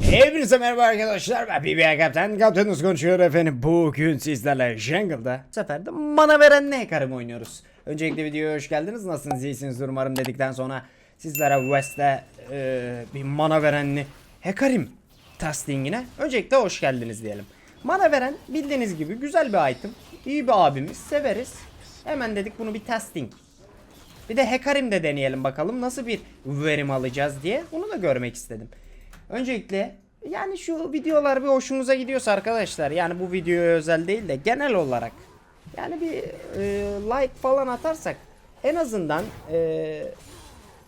Hepinize merhaba arkadaşlar. Ben BBA Kaptan. Kaptanınız konuşuyor efendim. Bugün sizlerle Jungle'da bu sefer de mana veren ne karım oynuyoruz. Öncelikle videoya hoş geldiniz. Nasılsınız? İyisinizdir umarım dedikten sonra sizlere West'te e, bir mana verenli Hekarim testingine öncelikle hoş geldiniz diyelim. Mana veren bildiğiniz gibi güzel bir item. İyi bir abimiz. Severiz. Hemen dedik bunu bir testing. Bir de Hekarim de deneyelim bakalım. Nasıl bir verim alacağız diye. Bunu da görmek istedim. Öncelikle yani şu videolar bir hoşumuza gidiyorsa arkadaşlar yani bu videoya özel değil de genel olarak yani bir e, like falan atarsak en azından e,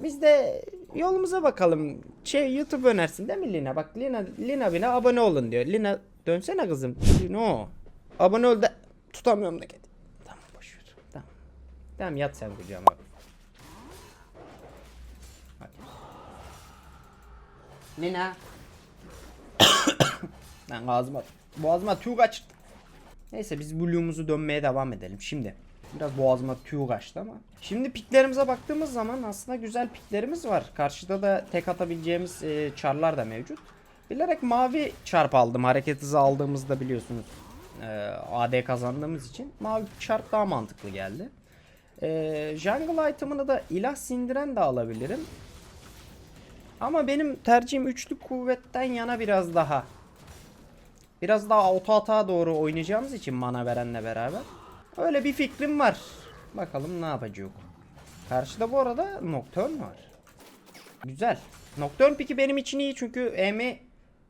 biz de yolumuza bakalım. Şey YouTube önersin değil mi Lina? Bak Lina Lina bine abone olun diyor. Lina dönsene kızım. No. Abone ol da tutamıyorum da. Tamam boş ver. Tamam. Tamam yat sen kucağıma. Hadi. Lina. Lan ağzıma boğazıma tüy kaçtı. Neyse biz Blue'umuzu dönmeye devam edelim. Şimdi biraz boğazıma tüy kaçtı ama. Şimdi piklerimize baktığımız zaman aslında güzel piklerimiz var. Karşıda da tek atabileceğimiz e, çarlar da mevcut. Bilerek mavi çarp aldım. Hareket hızı aldığımızda biliyorsunuz. E, AD kazandığımız için mavi çarp daha mantıklı geldi. E, jungle item'ını da ilah sindiren de alabilirim. Ama benim tercihim üçlü kuvvetten yana biraz daha. Biraz daha auto atağa doğru oynayacağımız için mana verenle beraber. Öyle bir fikrim var. Bakalım ne yapacak. Karşıda bu arada Nocturne var. Güzel. Nocturne peki benim için iyi çünkü E'mi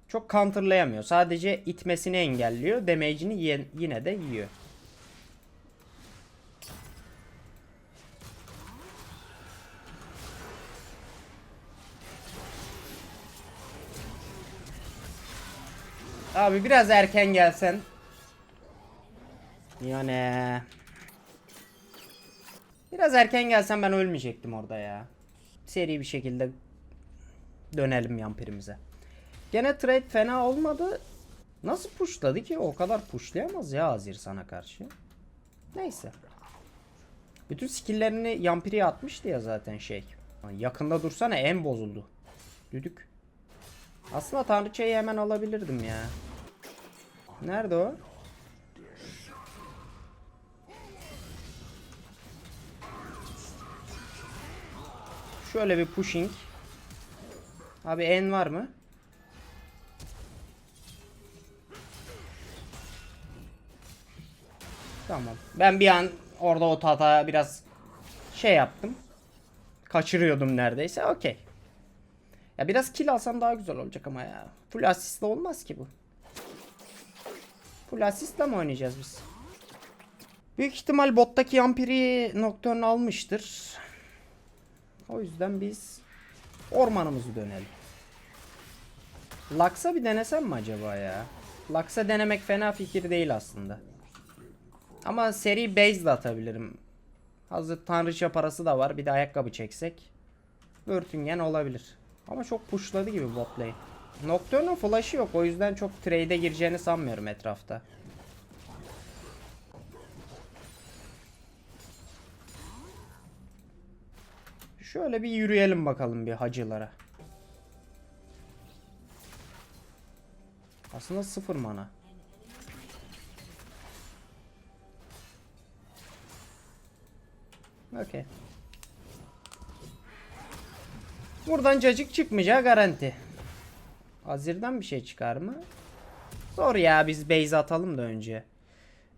çok counterlayamıyor. Sadece itmesini engelliyor. Damage'ini yine de yiyor. Abi biraz erken gelsen. Yani. Biraz erken gelsen ben ölmeyecektim orada ya. Seri bir şekilde dönelim yampirimize. Gene trade fena olmadı. Nasıl pushladı ki? O kadar pushlayamaz ya Azir sana karşı. Neyse. Bütün skill'lerini yampiriye atmıştı ya zaten şey. Yakında dursana en bozuldu. Düdük. Aslında tanrıçayı hemen alabilirdim ya. Nerede o? Şöyle bir pushing. Abi en var mı? Tamam. Ben bir an orada o tata biraz şey yaptım. Kaçırıyordum neredeyse. Okey. Ya biraz kill alsam daha güzel olacak ama ya. Full asistle olmaz ki bu. Full asistle mi oynayacağız biz? Büyük ihtimal bottaki Yampiri Nocturne almıştır. O yüzden biz ormanımızı dönelim. Lux'a bir denesem mi acaba ya? Lux'a denemek fena fikir değil aslında. Ama seri base de atabilirim. Hazır tanrıça parası da var. Bir de ayakkabı çeksek. Örtüngen olabilir. Ama çok pushladı gibi bot lane. Nocturne'un flash'ı yok. O yüzden çok trade'e gireceğini sanmıyorum etrafta. Şöyle bir yürüyelim bakalım bir hacılara. Aslında sıfır mana. Okey. Buradan cacık çıkmayacağı garanti. Azir'den bir şey çıkar mı? Zor ya biz base atalım da önce.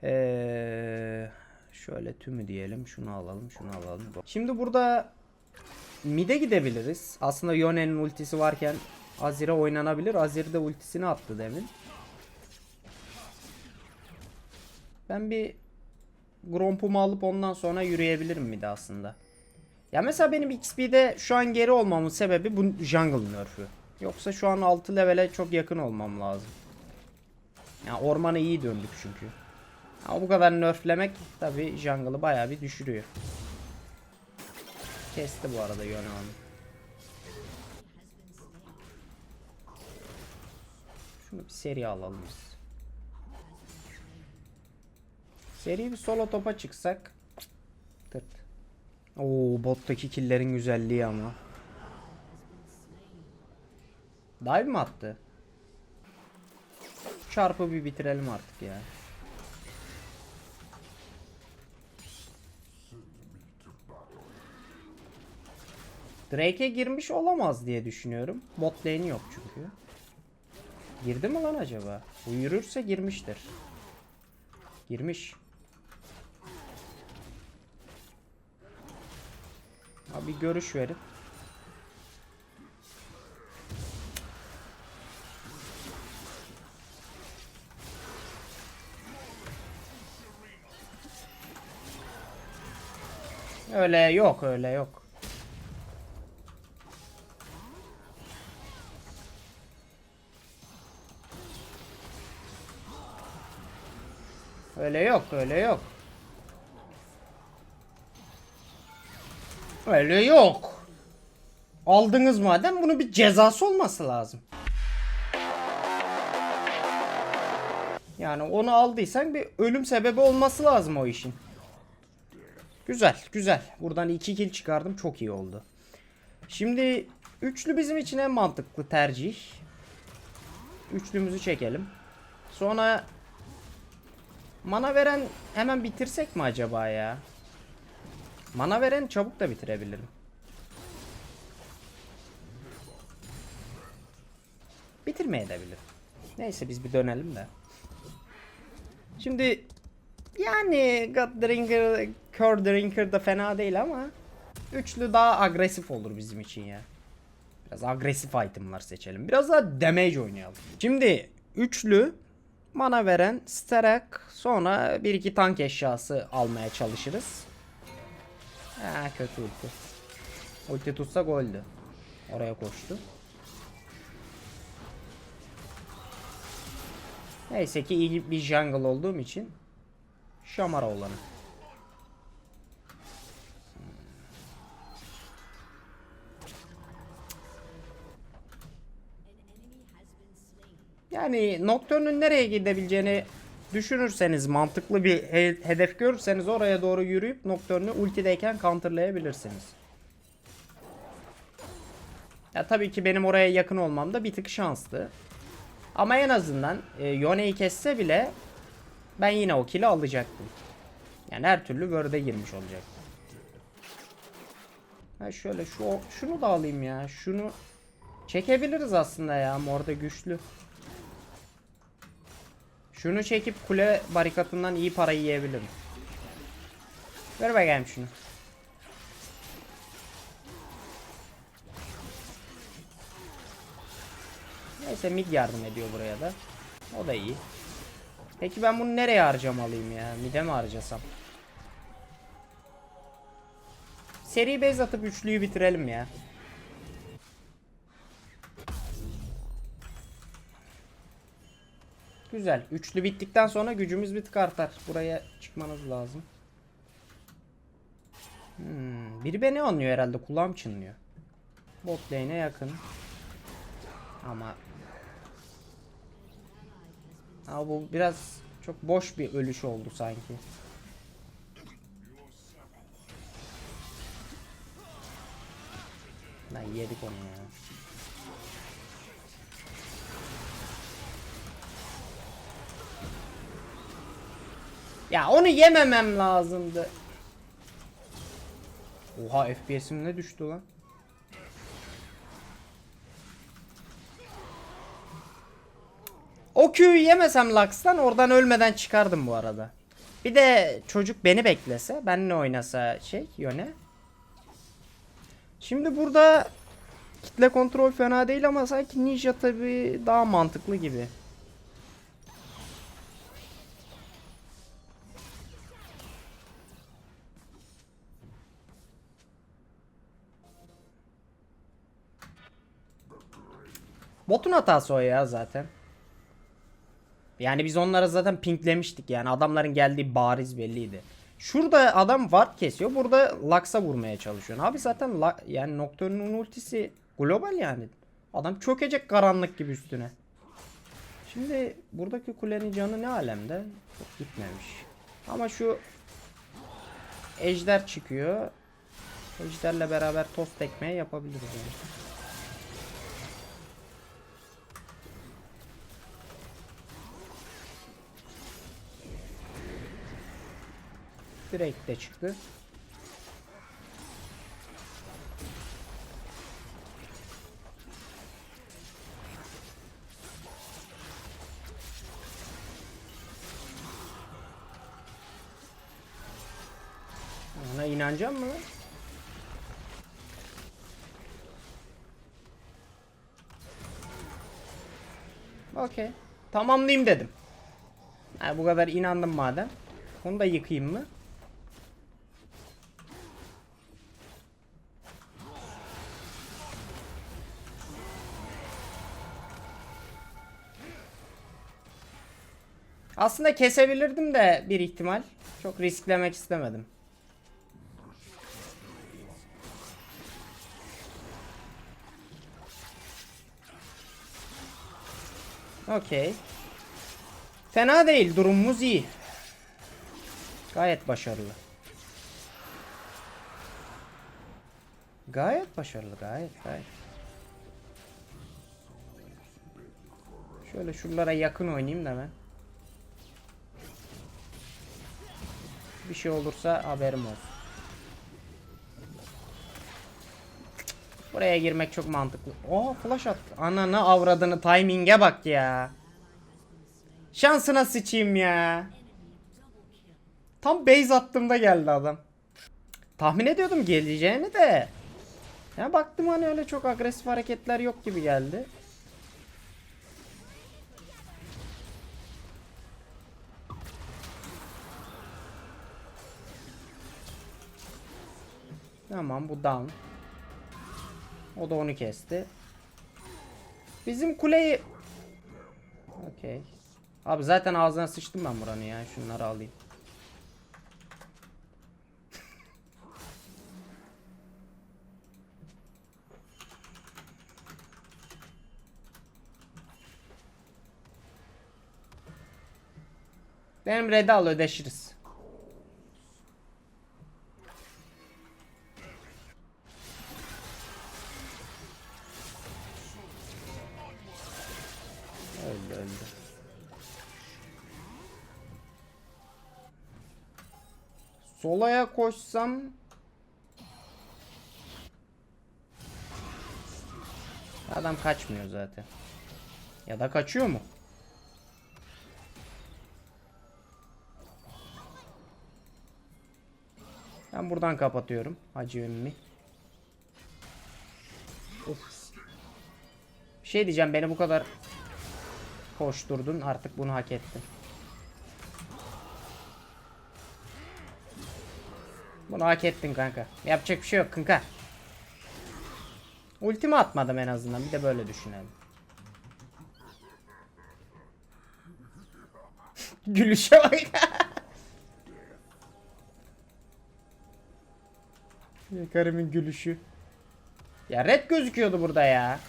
Ee, şöyle tümü diyelim. Şunu alalım, şunu alalım. Şimdi burada mid'e gidebiliriz. Aslında Yone'nin ultisi varken Azir'e oynanabilir. Azir de ultisini attı demin. Ben bir Gromp'umu alıp ondan sonra yürüyebilirim mid'e aslında. Ya mesela benim XP'de şu an geri olmamın sebebi bu jungle nerf'ü. Yoksa şu an 6 levele çok yakın olmam lazım. Ya ormana iyi döndük çünkü. Ama bu kadar nerflemek tabi jungle'ı bayağı bir düşürüyor. Kesti bu arada Yone onu. Şunu bir seri alalım biz. Seri bir solo topa çıksak. Tırt. Oo bottaki killerin güzelliği ama. Dive mi attı? çarpı bir bitirelim artık ya. Drake'e girmiş olamaz diye düşünüyorum. Bot lane'i yok çünkü. Girdi mi lan acaba? Bu yürürse girmiştir. Girmiş. Abi görüş verin. Öyle yok öyle yok. Öyle yok öyle yok. Öyle yok. Aldınız madem bunu bir cezası olması lazım. Yani onu aldıysan bir ölüm sebebi olması lazım o işin. Güzel güzel. Buradan 2 kill çıkardım çok iyi oldu. Şimdi üçlü bizim için en mantıklı tercih. Üçlümüzü çekelim. Sonra mana veren hemen bitirsek mi acaba ya? Mana veren çabuk da bitirebilirim. Bitirmeye de bilirim. Neyse biz bir dönelim de. Şimdi yani God Cur Drinker da fena değil ama üçlü daha agresif olur bizim için ya. Biraz agresif itemlar seçelim. Biraz daha damage oynayalım. Şimdi üçlü mana veren Sterak sonra bir iki tank eşyası almaya çalışırız. Ha kötü ulti. Ulti tutsa goldü. Oraya koştu. Neyse ki iyi bir jungle olduğum için şamara olanı. Yani Nocturne'un nereye gidebileceğini düşünürseniz mantıklı bir he- hedef görürseniz oraya doğru yürüyüp Nocturne'u ultideyken counterlayabilirsiniz. Ya tabii ki benim oraya yakın olmam da bir tık şanslı. Ama en azından e, Yone'yi kesse bile ben yine o kill'i alacaktım. Yani her türlü word'e girmiş olacak. Ha şöyle şu şunu da alayım ya. Şunu çekebiliriz aslında ya. Morda güçlü. Şunu çekip kule barikatından iyi para yiyebilirim. Ver bakayım şunu. Neyse mid yardım ediyor buraya da. O da iyi. Peki ben bunu nereye harcamalıyım ya? Mid'e mi harcasam? Seri base atıp üçlüyü bitirelim ya. Güzel. Üçlü bittikten sonra gücümüz bir tık artar. Buraya çıkmanız lazım. Hmm, biri beni anlıyor herhalde. Kulağım çınlıyor. Bot lane'e yakın. Ama Ama bu biraz çok boş bir ölüş oldu sanki. Lan yedik onu ya. Ya onu yememem lazımdı. Oha FPS'im ne düştü lan? O Q'yu yemesem Lux'tan oradan ölmeden çıkardım bu arada. Bir de çocuk beni beklese, benle oynasa şey yöne. Şimdi burada kitle kontrol fena değil ama sanki Ninja tabi daha mantıklı gibi. Botun hatası o ya zaten. Yani biz onlara zaten pinklemiştik yani adamların geldiği bariz belliydi. Şurada adam ward kesiyor. Burada Lux'a vurmaya çalışıyor. Abi zaten La yani Nocturne'un ultisi global yani. Adam çökecek karanlık gibi üstüne. Şimdi buradaki kulenin canı ne alemde? Çok gitmemiş. Ama şu Ejder çıkıyor. Ejderle beraber tost tekmeye yapabiliriz yani. Direkt de çıktı. Ona inanacağım mı? Okey. Tamamlayayım dedim. Ha, bu kadar inandım madem. Onu da yıkayayım mı? Aslında kesebilirdim de bir ihtimal. Çok risklemek istemedim. Okey. Fena değil. Durumumuz iyi. Gayet başarılı. Gayet başarılı. Gayet gayet. Şöyle şuralara yakın oynayayım da ben. Bir şey olursa haberim olsun. Buraya girmek çok mantıklı. Oh flash attı. Ananı avradını timing'e bak ya. Şansına sıçayım ya. Tam base attığımda geldi adam. Tahmin ediyordum geleceğini de. Ya baktım hani öyle çok agresif hareketler yok gibi geldi. Tamam bu down. O da onu kesti. Bizim kuleyi... Okey. Abi zaten ağzına sıçtım ben buranı ya. Şunları alayım. Benim red'i al ödeşiriz. Solaya koşsam Adam kaçmıyor zaten. Ya da kaçıyor mu? Ben buradan kapatıyorum. Hacı Ümmi. Of. Bir şey diyeceğim beni bu kadar koşturdun artık bunu hak ettin. Bunu hak ettin kanka. Yapacak bir şey yok kanka. Ultimi atmadım en azından. Bir de böyle düşünelim. Gülüşe bak. Karımın gülüşü. Ya red gözüküyordu burada ya.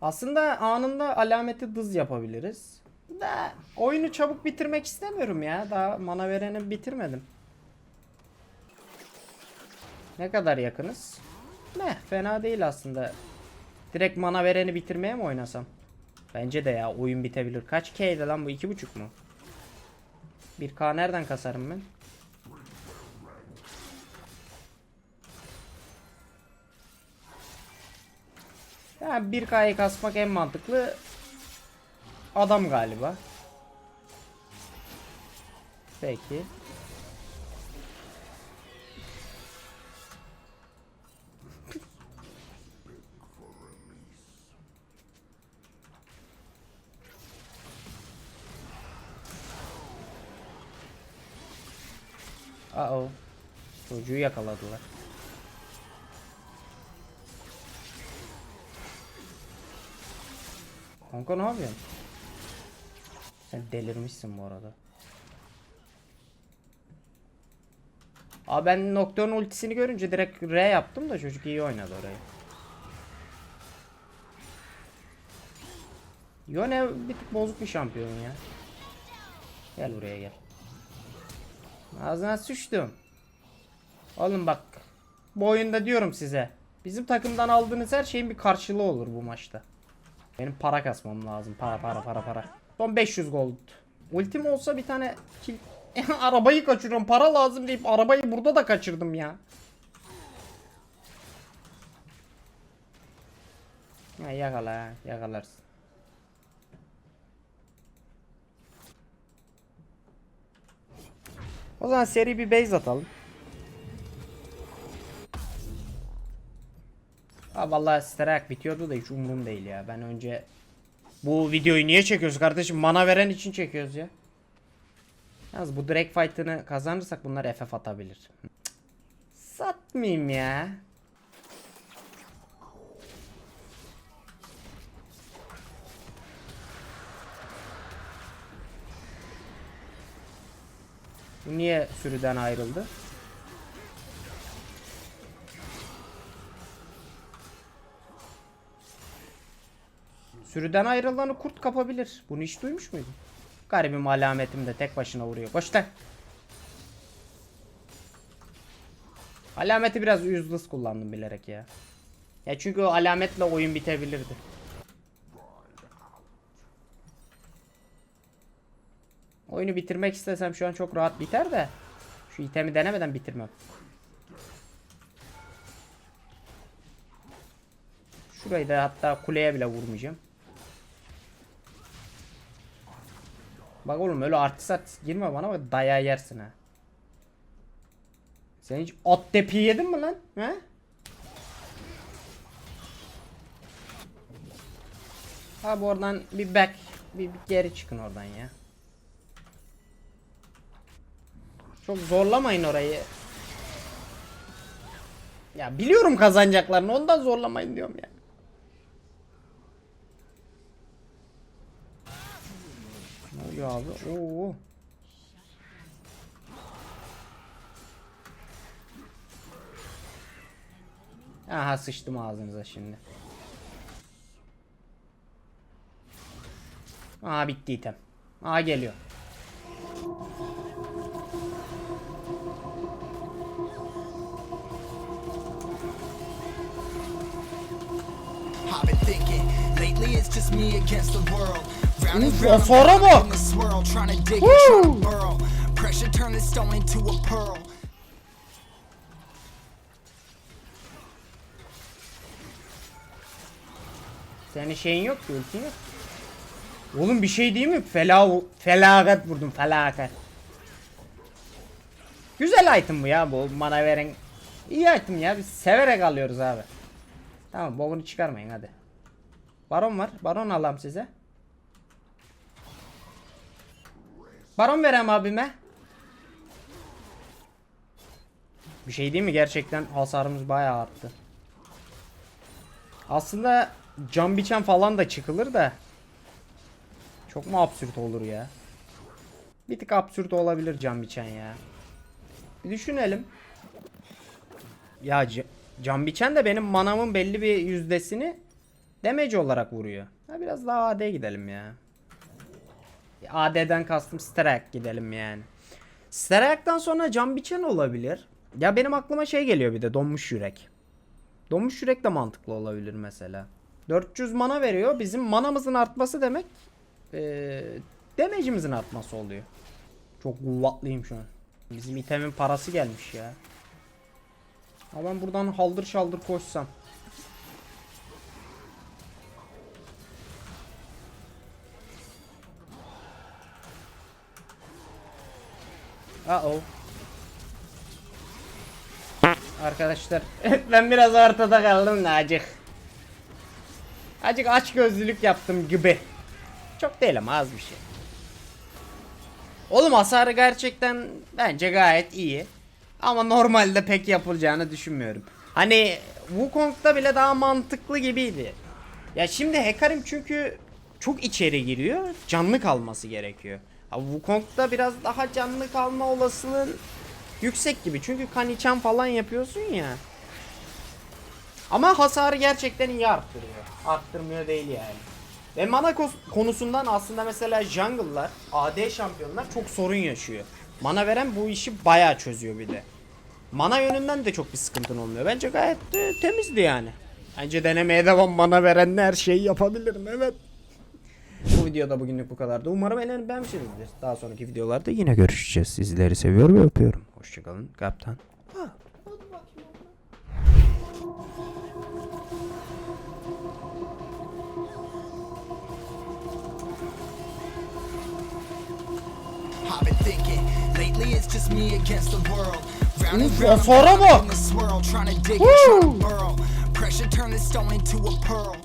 Aslında anında alameti dız yapabiliriz. Da oyunu çabuk bitirmek istemiyorum ya. Daha mana vereni bitirmedim. Ne kadar yakınız? Ne fena değil aslında. Direkt mana vereni bitirmeye mi oynasam? Bence de ya oyun bitebilir. Kaç K'ydi lan bu? 2.5 mu? 1K nereden kasarım ben? Yani 1K'yı kasmak en mantıklı adam galiba. Peki. Çocuğu yakaladılar. Kanka ne yapıyorsun? Sen delirmişsin bu arada. Abi ben Nocturne ultisini görünce direkt R yaptım da çocuk iyi oynadı orayı. Yone bir tık bozuk bir şampiyon ya. Gel buraya gel. Ağzına sıçtım. Oğlum bak. Bu oyunda diyorum size. Bizim takımdan aldığınız her şeyin bir karşılığı olur bu maçta. Benim para kasmam lazım. Para para para para. Son 500 gold. Ultim olsa bir tane arabayı kaçırıyorum. Para lazım deyip arabayı burada da kaçırdım ya. Ha, yakala yakalarsın. O zaman seri bir base atalım. Ha vallahi Sterak bitiyordu da hiç umurum değil ya. Ben önce bu videoyu niye çekiyoruz kardeşim? Mana veren için çekiyoruz ya. Yalnız bu direkt fight'ını kazanırsak bunlar FF atabilir. Cık. Satmayayım ya. Bu niye sürüden ayrıldı? Sürüden ayrılanı kurt kapabilir. Bunu hiç duymuş muydun? Garibim alametim de tek başına vuruyor. Koş lan. Alameti biraz useless kullandım bilerek ya. Ya çünkü o alametle oyun bitebilirdi. Oyunu bitirmek istesem şu an çok rahat biter de. Şu itemi denemeden bitirmem. Şurayı da hatta kuleye bile vurmayacağım. Bak oğlum öyle artist artist girme bana bak dayağı yersin ha. Sen hiç at tepi yedin mi lan? He? Abi oradan bir back bir, bir geri çıkın oradan ya. Çok zorlamayın orayı. Ya biliyorum kazanacaklarını ondan zorlamayın diyorum ya. Ne oluyor abi? Oo. Aha sıçtım ağzınıza şimdi. Aa bitti item. Aa geliyor. I've been thinking lately it's just me against the world. Uf, I'm bak. Senin şeyin yok ki ultin yok. Oğlum bir şey değil mi? Fela felaket vurdum felaket. Güzel item bu ya bu mana veren. İyi item ya biz severek alıyoruz abi. Tamam bokunu çıkarmayın hadi. Baron var. Baron alalım size. Baron verem abime. Bir şey değil mi? Gerçekten hasarımız bayağı arttı. Aslında cam biçen falan da çıkılır da. Çok mu absürt olur ya? Bir tık absürt olabilir cam biçen ya. Bir düşünelim. Ya cam biçen de benim manamın belli bir yüzdesini damage olarak vuruyor. Ha biraz daha AD gidelim ya. AD'den kastım Sterak gidelim yani. Sterak'tan sonra cam biçen olabilir. Ya benim aklıma şey geliyor bir de donmuş yürek. Donmuş yürek de mantıklı olabilir mesela. 400 mana veriyor. Bizim manamızın artması demek ee, damage'imizin artması oluyor. Çok kuvvetliyim şu an. Bizim itemin parası gelmiş ya. Ama ben buradan haldır şaldır koşsam. Uh. Arkadaşlar ben biraz ortada kaldım da acık. Acık aç gözlülük yaptım gibi. Çok değil ama az bir şey. Oğlum hasarı gerçekten bence gayet iyi. Ama normalde pek yapılacağını düşünmüyorum. Hani Wukong'da bile daha mantıklı gibiydi. Ya şimdi Hekarim çünkü çok içeri giriyor. Canlı kalması gerekiyor. Ha, Wukong'da biraz daha canlı kalma olasılığın yüksek gibi. Çünkü kan içen falan yapıyorsun ya. Ama hasarı gerçekten iyi arttırıyor. Arttırmıyor değil yani. Ve mana konusundan aslında mesela jungle'lar, AD şampiyonlar çok sorun yaşıyor. Mana veren bu işi bayağı çözüyor bir de. Mana yönünden de çok bir sıkıntın olmuyor. Bence gayet de temizdi yani. Bence denemeye devam mana veren her şeyi yapabilirim evet. Videoda bugünlük bu kadardı. Umarım eğlenip beğenmişsinizdir. Daha sonraki videolarda yine görüşeceğiz. Sizleri seviyor ve öpüyorum. Hoşçakalın kaptan. Lately it's just me against the world. Round and round, I'm bak. in the swirl, trying to dig and trying to burrow. Pressure turn this stone into a pearl.